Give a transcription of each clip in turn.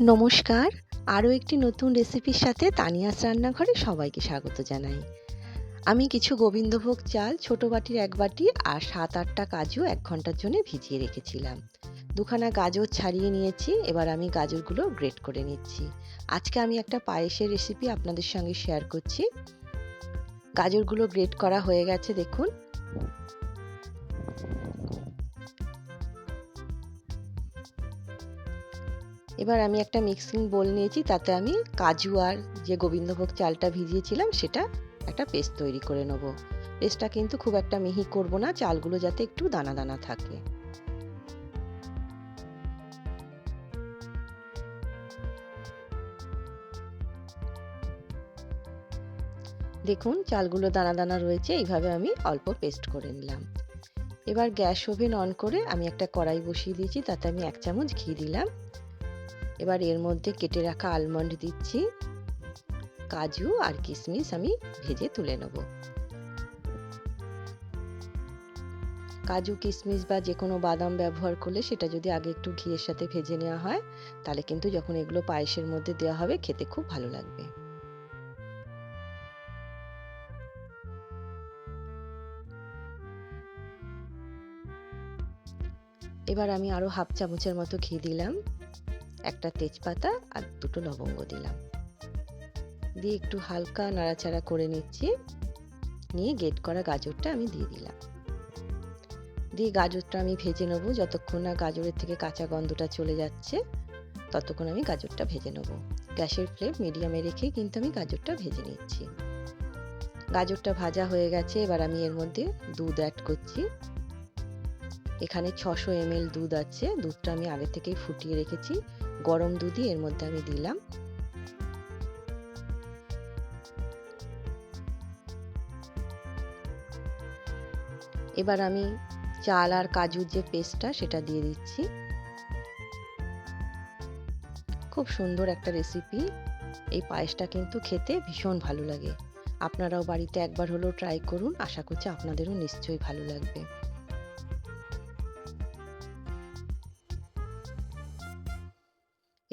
নমস্কার। আরও একটি নতুন রেসিপির সাথে তানিয়াস রান্নাঘরে সবাইকে স্বাগত জানাই। আমি কিছু গোবিন্দভোগ চাল, ছোট বাটির এক বাটি আর সাত আটটা কাজু এক ঘণ্টার জন্য ভিজিয়ে রেখেছিলাম। দুখানা গাজর ছাড়িয়ে নিয়েছি, এবার আমি গাজরগুলো গ্রেট করে নিচ্ছি। আজকে আমি একটা পায়েসের রেসিপি আপনাদের সঙ্গে শেয়ার করছি। গাজরগুলো গ্রেট করা হয়ে গেছে, দেখুন। এবার আমি একটা মিক্সিং বোল নিয়েছি, তাতে আমি কাজু আর যে গোবিন্দভোগ চালটা ভিজিয়েছিলাম, সেটা একটা পেস্ট তৈরি করে নেব। পেস্টটা কিন্তু খুব একটা মিহি করব না, চালগুলো যাতে একটু দানা দানা থাকে। দেখুন, চালগুলো দানা দানা রয়েছে, এইভাবে আমি অল্প পেস্ট করে নিলাম। এবার গ্যাস ওভেন অন করে আমি একটা কড়াই বসিয়ে দিয়েছি, তাতে আমি এক চামচ ঘি দিলাম। এবার এর মধ্যে কেটে রাখা আলমন্ড দিচ্ছি। কাজু আর কিশমিশ আমি ভেজে তুলে নেব। কাজু কিশমিশ বা যে কোনো বাদাম ব্যবহার করলে সেটা যদি আগে একটু ঘিয়ের সাথে ভেজে নেওয়া হয়, তাহলে কিন্তু যখন এগুলো পায়েসের মধ্যে দেওয়া হবে, খেতে খুব ভালো লাগবে। এবার আমি আরও হাফ চামচের মতো ঘি দিলাম। একটা তেজপাতা আর দুটো লবঙ্গ দিলাম। দিয়ে একটু হালকা নাড়াচাড়া করে নিচ্ছি। নিয়ে গেট করা গাজরটা আমি দিয়ে দিলাম। দিয়ে গাজরটা আমি ভেজে নেব। যতক্ষণ না গাজরের থেকে কাঁচা গন্ধটা চলে যাচ্ছে, ততক্ষণ আমি গাজরটা ভেজে নেব। গ্যাসের ফ্লেম মিডিয়ামে রেখে কিন্তু আমি গাজরটা ভেজে নিচ্ছি। গাজরটা ভাজা হয়ে গেছে, এবার আমি এর মধ্যে দুধ অ্যাড করছি। এখানে ছশো এমএল দুধ আছে। দুধটা আমি আগে থেকেই ফুটিয়ে রেখেছি। গরম দুধই এর মধ্যে আমি দিলাম। এবার আমি চাল আর কাজুর যে পেস্টটা সেটা দিয়ে দিচ্ছি। খুব সুন্দর একটা রেসিপি এই পায়েসটা কিন্তু খেতে ভীষণ ভালো লাগে। আপনারাও বাড়িতে একবার হলেও ট্রাই করুন। আশা করছি আপনাদেরও নিশ্চয়ই ভালো লাগবে।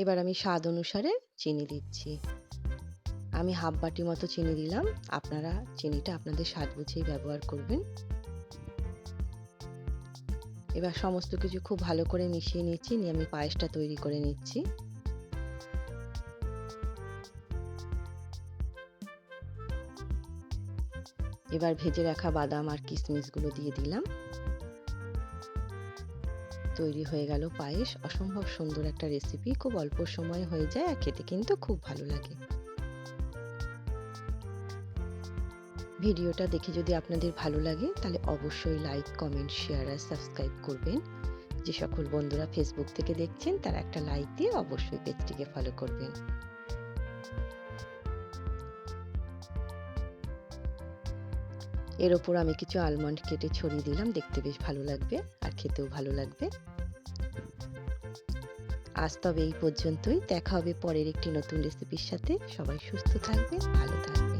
এবার আমি স্বাদ অনুসারে চিনি দিচ্ছি। আমি হাফ বাটি মতো চিনি দিলাম। আপনারা চিনিটা আপনাদের স্বাদ বুঝেই ব্যবহার করবেন। এবার সমস্ত কিছু খুব ভালো করে মিশিয়ে নিচ্ছি। নিয়ে আমি পায়েসটা তৈরি করে নিচ্ছি। এবার ভেজে রাখা বাদাম আর কিশমিশগুলো দিয়ে দিলাম। তৈরি হয়ে গেল পায়েস। অসম্ভব সুন্দর একটা রেসিপি খুব অল্প সময় হয়ে যায় আর খেতে কিন্তু খুব ভালো লাগে। ভিডিওটা দেখে যদি আপনাদের ভালো লাগে, তাহলে অবশ্যই লাইক কমেন্ট শেয়ার আর সাবস্ক্রাইব করবেন। যে সকল বন্ধুরা ফেসবুক থেকে দেখছেন, তারা একটা লাইক দিয়ে অবশ্যই পেজটিকে ফলো করবেন। এর ওপর আমি কিছু আলমন্ড কেটে ছড়িয়ে দিলাম। দেখতে বেশ ভালো লাগবে আর খেতেও ভালো লাগবে। আজ তবে এই পর্যন্তই। দেখা হবে পরের একটি নতুন রেসিপির সাথে। সবাই সুস্থ থাকবে ভালো থাকবে